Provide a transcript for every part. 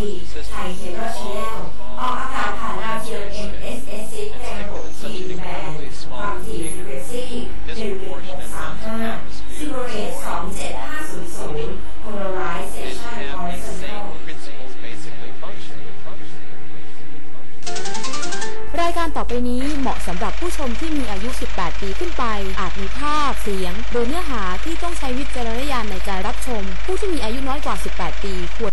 ไทยเคเบิลชแนลออกอากาศผ่านดาวเทียม MSS ในระบบทีมแบนความถี่ฟรีเวนซี11635ซิโรเรต27500 polarization have these horizontal same principles basically function. รายการต่อไปนี้เหมาะสำหรับผู้ชมที่มีอายุ 18 ปีขึ้นไป อาจมีภาพ เสียง หรือเนื้อหาที่ต้องใช้วิจารณญาณในการรับชม ผู้ที่มีอายุน้อยกว่า 18 ปีควร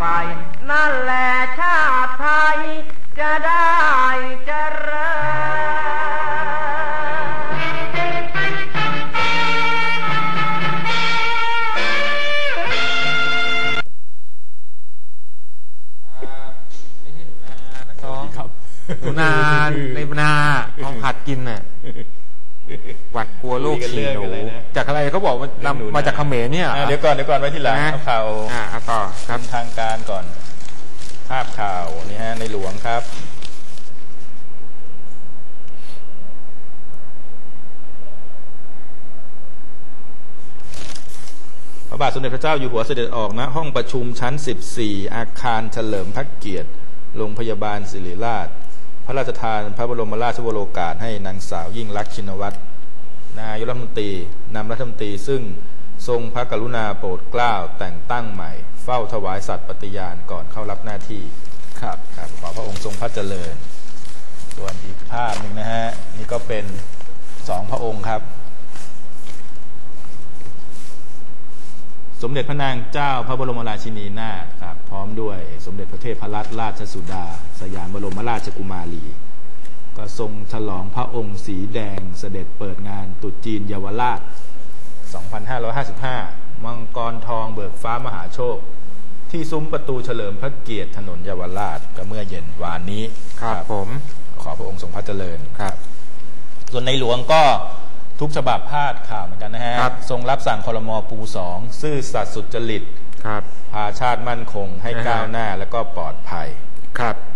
ไป นั่นแหละชาติไทย จะได้เจริญไม่ใช่หนูนานักร้องครับหนูนาในนาเอาผัดกินน่ะหวัดกลัวโรคฉี่หนู คุยกันเรื่องอะไรนะจากอะไรเขาบอกว่าเรื่องหนูนามาจากเขมรเนี่ยอะเดี๋ยวก่อนเดี๋ยวก่อนไว้ทีหลังนะเอาข่าวอ่าเอาต่อครับทางการก่อน ภาพข่าวนี่ฮะในหลวงครับพระบาทสมเด็จพระเจ้าอยู่หัวเสด็จออกณห้องประชุมชั้น 14 อาคารเฉลิมพระเกียรติ โรงพยาบาลศิริราช พระราชทานพระบรมราชวโรกาสให้นางสาวยิ่งลักษณ์ชินวัตร นายกรัฐมนตรีนำรัฐมนตรีซึ่งทรงพระกรุณาโปรดเกล้าแต่งตั้งใหม่ เฝ้าถวายสัตย์ปฏิญาณก่อนเข้ารับหน้าที่ครับครับขอพระองค์ทรงพระเจริญ ส่วนอีกภาพหนึ่งนะฮะนี่ก็เป็นสองพระองค์ครับ สมเด็จพระนางเจ้าพระบรมราชินีนาถครับ พร้อมด้วยสมเด็จพระเทพรัตนราชสุดา สยามบรมราชกุมารี ก็ทรงฉลองพระองค์สีแดงเสด็จเปิดงานตรุษจีนเยาวราช 2555 มังกรทองเบิกฟ้ามหาโชค ที่ซุ้มประตูเฉลิมพระเกียรติถนนเยาวราชก็เมื่อเย็นวานนี้ครับผม ขอพระองค์ทรงพระเจริญครับ ส่วนในหลวงก็ทุกฉบับพาดข่าวเหมือนกันนะฮะครับทรงรับสั่งคลมปูสองซื่อสัตย์สุจริตครับพาชาติมั่นคงให้นะฮะก้าวหน้าและก็ปลอดภัยครับนะครับ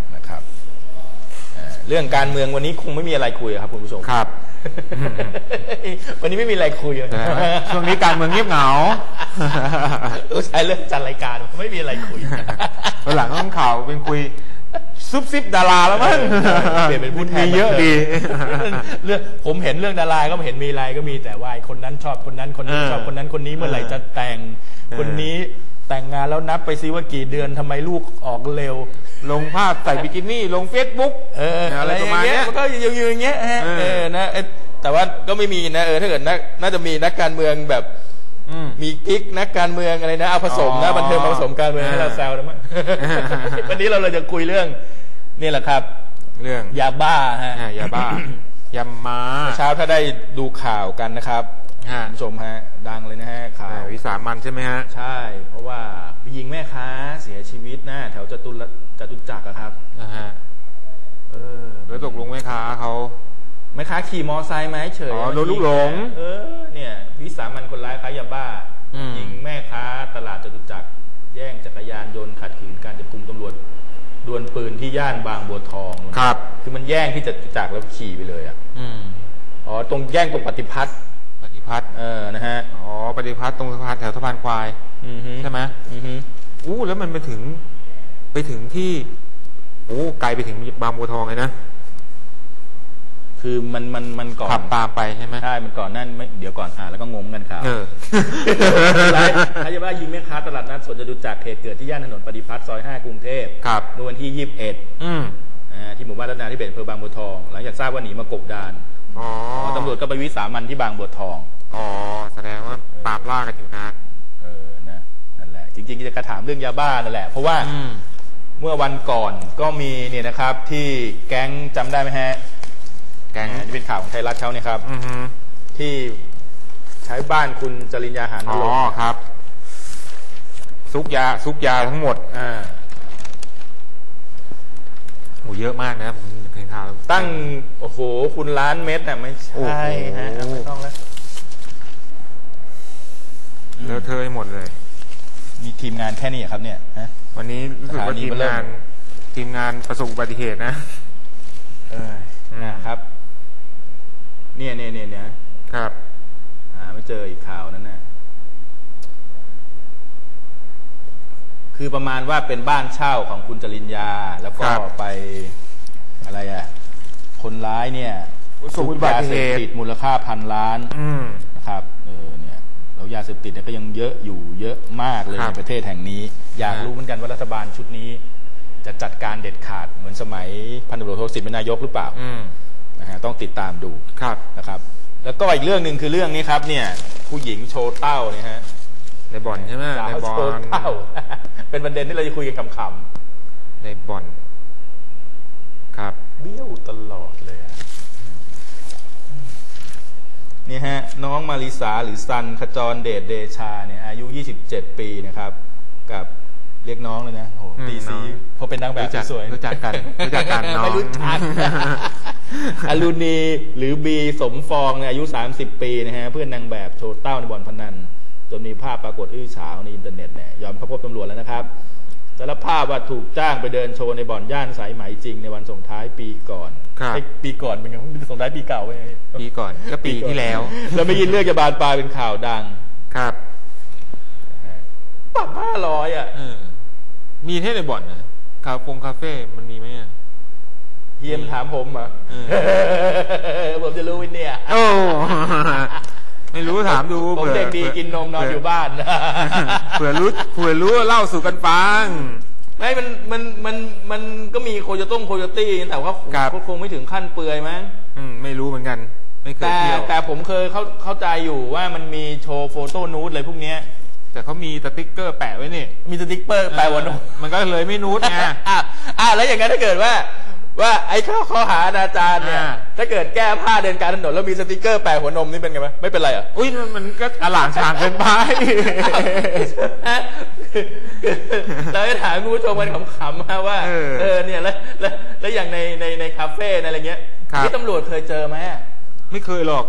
เอ่อเรื่องการเมืองวันนี้คงไม่มีอะไรคุยครับคุณผู้ชม ครับ วันนี้ไม่มีอะไรคุยเลยนะฮะช่วงนี้การเมืองเงียบเหงาเออใช่เรื่องจัดรายการไม่มีอะไรคุยวันหลังต้องข่าวเป็นคุยซุบซิบดาราแล้วมั้งเปลี่ยนเป็นผู้แทนมีเยอะดีเรื่องผมเห็นเรื่องดาราก็ไม่เห็นมีอะไรก็มีแต่ว่าไอ้คนนั้นชอบคนนั้นคนนี้เออชอบคนนั้นคนนี้เมื่อไหร่จะแต่งเออคนนี้แต่งงานแล้วนับไปซิว่ากี่เดือนทำไมลูกออกเร็ว ลงภาพใส่บิกินี่ลงเฟซบุ๊กเอออะอะไรไรปอระมาย่าณงเงี้เนี้ยยมันก็อยู่อยู่อย่างเงี้ยฮะเออเออนะเอ้ยแต่ว่าก็ไม่มีนะเออถ้าเกิดนักน่าจะมีนักการเมืองแบบอืมมีกิ๊กนักการเมืองอะไรนะเอาผสมนะอ๋อบันเทิงมาผสมการเมืองให้เราแซวนะมั้งเออวันนี้เราเลยจะคุยเรื่องนี่แหละครับ เรื่องยาบ้าฮะอะยาบ้ายามาเช้าถ้าได้ดูข่าวกันนะครับฮะคุณผู้ชมฮะ ดังเลยนะฮะข่าอ่าววิสามันใช่ไหมฮะใช่ เพราะว่า ไปยิงแม่ค้า เสียชีวิตหน้าแถวจตุรจตุจักรอะครับนะฮะเออแล้วตกลงแม่ค้าเขา แม่ค้าขี่มอไซค์มาเฉยอ๋อโดนลูกหลง เออ เนี่ยวิสามันคนร้ายค้ายาบ้า อืม ยิงแม่ค้าตลาดจตุจักร แย่งจักรยานยนต์ขัดขืนการจับกุมตำรวจดวลปืนที่ย่านบางบัวทองครับ คือมันแย่งที่จตุจักรแล้วขี่ไปเลยอะอืมอ๋อตรงแย่งตรงปฏิพัฒน์ปฏิพัฒน์เออนะฮะ อ๋อ ปฏิพัฒน์ตรงสะพานแถวสะพานควายอือฮึใช่ไหมอือฮึอู้แล้วมันไปถึง ไปถึงที่โอ้ไกลไปถึงบางบัวทองเลยนะคือมันมันมันก่อนขับตามไปใช่ไหมใช่มันก่อนนั่นไม่เดี๋ยวก่อนอ่านแล้วก็งงกันครับเออร้ายพยาบาลยิงแม่ค้าตลาดนัดสวนจตุจักรเหตุเกิดที่ย่านถนนปฏิพัฒน์ซอย5กรุงเทพครับเมื่อวันที่21อืมอ่าที่หมู่บ้านรัตนาที่เป็นอำเภอบางบัวทอง หลังจากทราบว่าหนีมากบดานอ๋อตำรวจก็ไปวิสามันที่บางบัวทองอ๋อแสดงว่า ตามล่ากันอยู่นานเออนะนั่นแหละ จริงๆจะกระถามเรื่องยาบ้านั่นแหละ เพราะว่าอืมเมื่อวันก่อนก็มีเนี่ยนะครับ ที่แก๊งจำได้ไหมฮะ แก๊งที่เป็นข่าวของไทยรัฐเขาเนี่ยครับอือฮึที่ใช้บ้านคุณจริญญาหารอ๋อลงครับ ซุกยาซุกยาทั้งหมดอ่าโอ้เยอะมากนะผมเห็นข่าวตั้ง โอ้โห คุณล้านเม็ดน่ะไม่โอ้ใช่โหฮะเอาไม่ต้องแล้ว เลอะเทอะไปหมดเลย มีทีมงานแค่นี้เหรอครับเนี่ยฮะวันนี้รู้สึกว่าสถานีทีมเบอร์เริ่งามนทีมงานประสบอุบัติเหตุนะเอออืมนะครับ เนี่ยเนี่ยเนี่ยเนี่ยครับหาไม่เจออีกข่าวนั้นน่ะ คือประมาณว่าเป็นบ้านเช่าของคุณจริญญา แล้วก็ครับไปอะไรอะ คนร้ายเนี่ยประสบอุบัติเหตุยาสพติดมูลค่าพันล้านอืมนะครับ ยาเสพติดเนี่ยก็ยังเยอะอยู่เยอะมากเลยครัในบประเทศแห่งนี้ อยากครับรู้เหมือนกันว่ารัฐบาลชุดนี้ จะจัดการเด็ดขาดเหมือนสมัยพันตำรวจโทสิทธิ์เป็นนายกหรือเปล่าอืมนะฮะต้องติดตามดูครับนะครับ แล้วก็อีกเรื่องหนึ่งคือเรื่องนี้ครับเนี่ย ผู้หญิงโชว์เต้าเนี่ยฮะในบ่อนใช่ไหมสาในวบ่อโชว์นเต้า เป็นประเด็นที่เราจะคุยกันขำในบ่อน ครับๆเบี้ยวตลอดเลยอะ นี่ฮะน้องมาริสาหรือซันขจรเดชเดชาเนี่ยอายุ 27 ปีนะครับ กับเรียกน้องเลยนะโอ้โหอืมตีซีน้องเพราะเป็นนางแบบรู้จักสวยๆรู้จักกันรู้จักกันน้องไม่รู้จักอลูนีหรือบีสมฟองเนี่ยอายุ 30 ปีนะฮะเพื่อนนางแบบโชว์เต้าในบ่อนพนันจนมีภาพปรากฏอื้อฉาวในอินเทอร์เน็ตเนี่ยยอมเข้าพบตำรวจแล้วนะครับ สารภาพว่าถูกจ้างไปเดินโชว์ในบ่อนย่านสายไหมจริงในวันส่งท้ายปีก่อนครับเอ้ยปีก่อนเป็นไงส่งท้ายปีเก่าไงปีก่อนก็ปีที่แล้ว แล้วไม่ยินเรื่องจะบานปลายเป็นข่าวดังครับปรับห้าร้อยอะ เออ มีที่ในบ่อนนะคาฟงคาเฟ่มันมีไหมอะเฮียมถามผมอะเอผมจะรู้วินเนี่ย โอ้ ไม่รู้ถามดูผมผื่อเด็กดีผื่กินนมนอนอยู่บ้านเผื่อรู้เผื่อรู้เล่าสู่กันฟังไม่มันมันมันมันก็มีโคโยต้งโคโยตี้แต่ว่าคงครับคงไม่ถึงขั้นเปื่อยมั้งอืมไม่รู้เหมือนกัน ไม่เคยแต่เที่ยวแต่ผมเคยเข้าเข้าใจอยู่ว่ามันมีโชว์โฟโต้นูดอะไรพวกเนี้ยแต่เขามีสติ๊กเกอร์แปะไว้นี่ มีสติ๊กเปอร์แปลว่านมมันก็เลยไม่นูดไงอะอะแล้วอย่างนั้นถ้าเกิดว่า ว่าไอ้ข้อข้อหาอนาจารเนี่ยอ่า ถ้าเกิดแก้ผ้าเดินกลารถนนแล้วมีสติ๊กเกอร์แปะหัวนมนี่เป็นไงไหมไม่เป็นไรเหรอะ อุ้ยมันมันก็อลางชางเกินไป เราจะถามคุณผู้ชมกันขำๆมาว่าเออเออเนี่ยแล้วแล้วแล้วอย่างในในในคาเฟ่ในอะไรเงี้ยครับ ที่ตำรวจเคยเจอไหมอะ ไม่เคยหรอก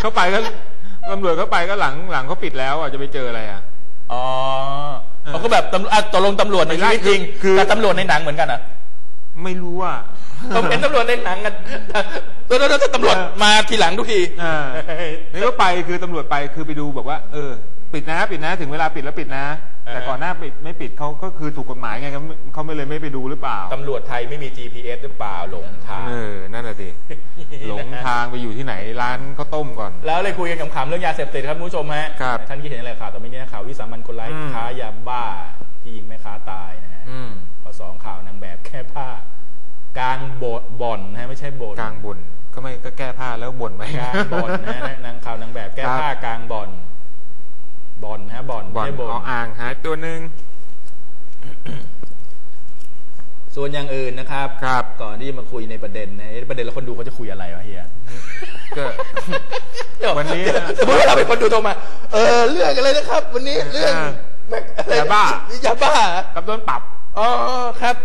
เข้าไปก็ตำรวจเข้าไปก็หลังหลังเขาปิดแล้วอะจะไปเจออะไรอะ อ๋อ เออเขาก็แบบตำอะตกลงตำรวจในไม่ชีได้วิตจริงคือ กับตำรวจในหนังเหมือนกันอะไม่รู้อะผมเห็นตำรวจในหนังกันตัวตัวตัวตำรวจมาทีหลังทุกทีอ่านี่ก็ไปคือตำรวจไปคือไปดูแบบว่า เออ ปิดนะปิดนะ ถึงเวลาปิดแล้วปิดนะ แต่ก่อนหน้าปิดไม่ปิดเขาก็คือถูกกฎหมายไงเขาไม่เขาไม่เลยไม่ไปดูหรือเปล่าตำรวจไทยไม่มี GPS หรือเปล่าหลงทางเออนั่นแหละสิหลงทางไปอยู่ที่ไหนร้านข้าวต้มก่อน แล้วเลยคุยกันขำๆเรื่องยาเสพติดครับคุณผู้ชมฮะครับท่านคิดเห็นอะไรข่าวต่อไปนี้นะข่าววิสามันคนร้ายอืมค้ายาบ้าที่ยิงแม่ค้าตายนะฮะอืมข้อสองข่าวนางแบบแค่ผ้ากลางโบดบ่อนนะฮะไม่ใช่โบดกลางบ่นก็ไม่ก็แก้ผ้าแล้วบ่นไปกลางบ่อนนะฮะนางข่าวนางแบบแก้ครับผ้ากลางบ่อน บ่อนฮะบ่อนบ่อนไม่ใช่บ่เอาอ่างหายตัวหนึ่งส่วนอย่างอื่นนะครับครับ ก่อนที่จะมาคุยในประเด็นนะเอ๊ะประเด็นแล้วคนดูเขาจะคุยอะไรวะเฮียก็วันนี้นะสมมติว่าเราเป็นคนดูโทรมา เออเรื่องอะไรนะครับ วันนี้เรื่องอ่าแม็กอะไรยาบ้ายาบ้ากับโดนปรับอ๋อครับ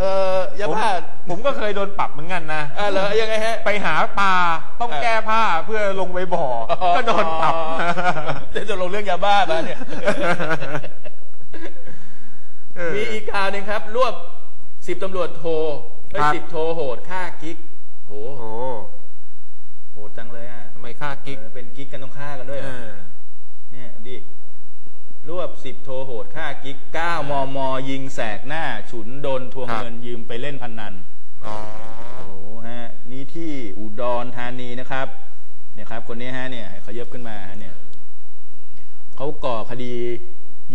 เออยาผมบ้าผมก็เคยโดนปรับเหมือนกันนะอ่าเหรอยังไงฮะ ไปหาปลาต้องเออแก้ผ้าเพื่อลงไปบ่ออก็โดนปรับจะจะลงเรื่องยาบ้ามาเนี่ย เออ มีอีกข่าวหนึ่งครับ รวบสิบตำรวจโทไอ้ครับ สิบโทโหดฆ่ากิ๊กโหโอ้โหดจังเลยอะทำไมฆ่ากิ๊กเออเป็นกิ๊กกันต้องฆ่ากันด้วยเหรเอออเนี่ยดิ รวบสิบโทโหดฆ่ากิ๊กเก้ามมยิงแสกหน้า ฉุนโดนทวงครับเงินยืมไปเล่นพนันอ๋อโอ้โหฮะนี่ที่อุดรธานีนะครับเนี่ยครับ คนนี้ฮะเนี่ยให้เขาเยบขึ้นมาฮะเนี่ยเขาก่อคดี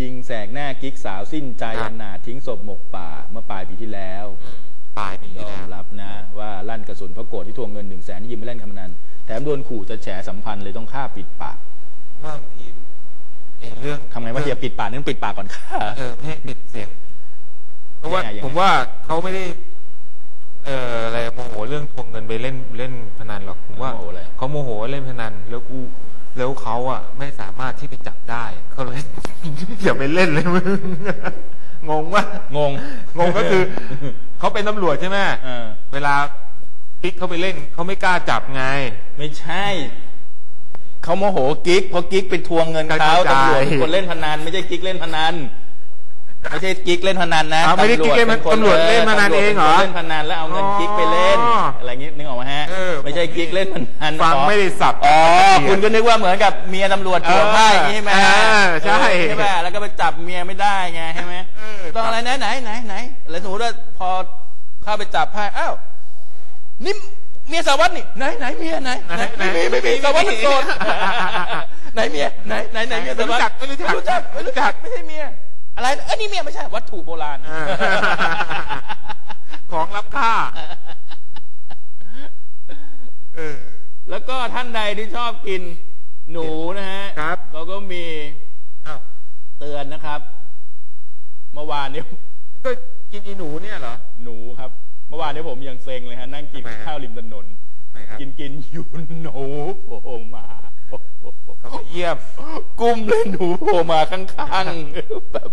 ยิงแสกหน้ากิ๊กสาวสิ้นใจครับอนาถทิ้งศพหมกป่า เมื่อปลายปีที่แล้วอืมปลายปียที่อแล้มวรับนะ ว่าลั่นกระสุนเพราะโกรธที่ทวงเงินหนึ่งแสนที่ยืมไปเล่นการพนันแถมโดนขู่จะแฉสัมพันธ์เลยต้องฆ่าปิดปากว่าบางที ไอ้เรื่องทำไงว่าเฮียปิดปากนึงปิดปากก่อนฆ่าเออไม่ให้ปิดเสียง เพราะว่ายังไงยังไง ผมว่าเขาไม่ได้ เอ่ออะไรโมโหเรื่องทวงเงินไปเล่นเล่นพนันหรอกผมว่าโมโหอะไรเขาโมโหว่าเล่นพนันแล้วกูแล้วเขาอะ ไม่สามารถที่ไปจับได้เขาเลย อย่าไปเล่นเลยมึง งงว่างง งงก็คือ เขาเป็นตำรวจใช่ไหมเออ เวลากิ๊กเขาไปเล่นเขาไม่กล้าจับไง ไม่ใช่ เขาโมโหกิ๊กเพราะกิ๊กไปทวงเงินเขาเข้าใจ ตำรวจเป็นคนเล่นพนันไม่ใช่กิ๊กเล่นพนันไม่ใช่กิ๊กเล่นพนันนะอ้าวไม่ได้กิ๊กเล่นพนันป็คตำรวจเล่นพนันเองเหรอตำวจป็นคนเล่นพนันแล้วเอาเงินกิ๊กไปเล่นอ๋อออะไรเงี้ยนึกออกไหมฮะเออ ไม่ใช่กิ๊กเล่นพนันฟังอ๋อไม่ได้สับ อ๋อละเอียดคุณก็นึกว่าเหมือนกับเมียตำรวจโกรธให้อย่างนี้ใช่ไหมเออใช่เออใช่ไหมแล้วก็ไปจับเมียไม่ได้ไงใช่ไหมเออ ต้องอะไรนะไหนไหนไหนแล้วสมมติว่าพอเข้าไปจับไพ่อ้าวนี่เมียสารวัตรนี่ไหนไหนเมียไหนไหนไม่มีไม่มีสารวัตรมันโกรธไหนเมียไหนไหนไหนเมียสารวัตรไม่รู้จักไม่รู้จักไม่รู้จักไม่ใช่เมียอะไรเอ้ยนี่เมียไม่ใช่วัตถุโบราณเออของรับค่าเออแล้วก็ท่านใดที่ชอบกินหนูนะฮะครับเราก็มีอ้าวเตือนนะครับ เมื่อวานนี้ก็กินอีหนูเนี่ยเหรอ หนูครับ เมื่อวานนี้ผมยังเซ็งเลยฮะนั่งกินทำไมฮะ ข้าวริมถนน ไหนครับกินกินอยู่หนูโผล่มาเขาไปเยี่ยม กุ้มเลยหนูโผล่มาข้างๆแบบ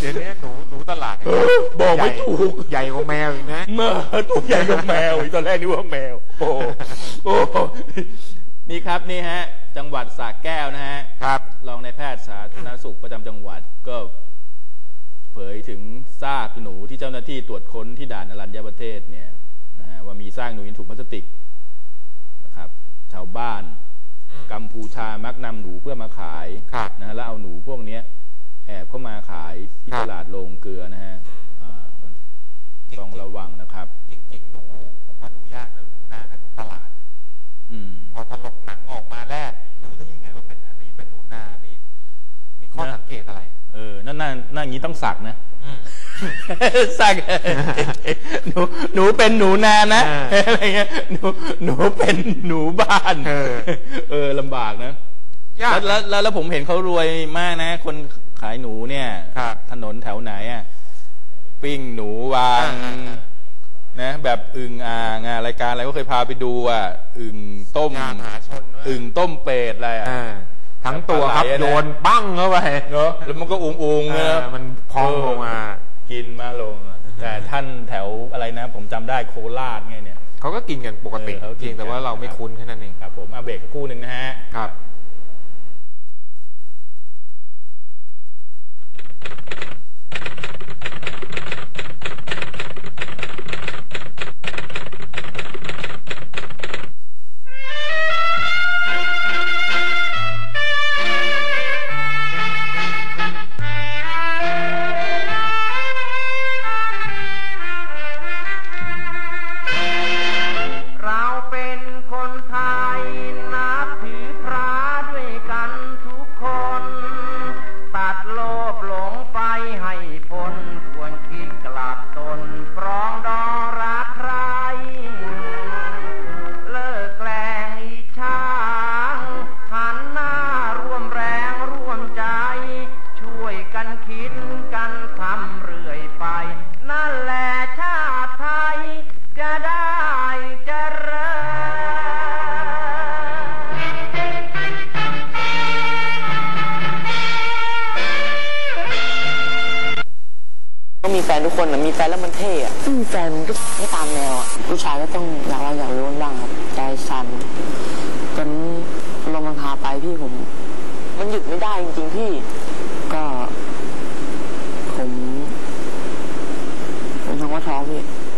เดี๋ยวนี้หนูหนูตลาดเนี่ยบอกไม่ถูกใหญ่กว่าแมวอีกนะ เมื่อตัวใหญ่กว่าแมวอีกตอนแรกนึกว่าแมว โอ้โหโอ้โหนี่ครับนี่ฮะ จังหวัดสระแก้วนะฮะ ครับ รองนายแพทย์สาธารณสุขประจำจังหวัดก็ เผยถึงซากหนูที่เจ้าหน้าที่ตรวจค้นที่ด่านอรัญญประเทศเนี่ยนะฮะว่ามีซากหนูในถุงพลาสติกนะครับ ชาวบ้านกัมพูชามักนำหนูเพื่อมาขายครับนะฮะแล้วเอาหนูพวกเนี้ย แอบเข้ามาขายที่ครับตลาดโรงเกลือนะฮะอ่าต้องระวังนะครับ อย่างนี้ต้องสักนะอืมสักหนูหนูเป็นหนูนานะเอออะไรเงี้ยหนูหนูเป็นหนูบ้านเออเออลำบากนะยากแล้วแล้วแล้วแล้วผมเห็นเขารวยมากนะ คนขายหนูเนี่ยครับถนนแถวไหนอะปิ้งหนูวางอ่าอ่านะแบบอึ่งอ่างอะรายการอะไรก็เคยพาไปดูอะอึ่งต้มงานมหาชนด้วยอึ่งต้มเป็ดอะไรอะอ่า ทั้งตัวครับปลาไหลอะนะโยนปั้งเข้าไปเนอะแล้วมันก็อุงอุงๆเอนะอมันพองลงมา กินมาลงอะแต่ท่านแถวอะไรนะ ผมจำได้โคราชไงเนี่ยเขาก็กินกันปกติเออเขากินเพียงแต่ว่ากันเราไม่คุ้นแค่นั้นเองครับผมเอาเบรกสักครู่หนึ่งนะฮะครับ คนมีแฟนแล้วมันเท่อะไม่มีแฟนมันก็ไม่ตามแนวอะผู้ชายก็ต้องอยากเราอยากรู้บ้างครับใจสั่นจนลมมันพาไปพี่ผม มันหยุดไม่ได้จริงๆพี่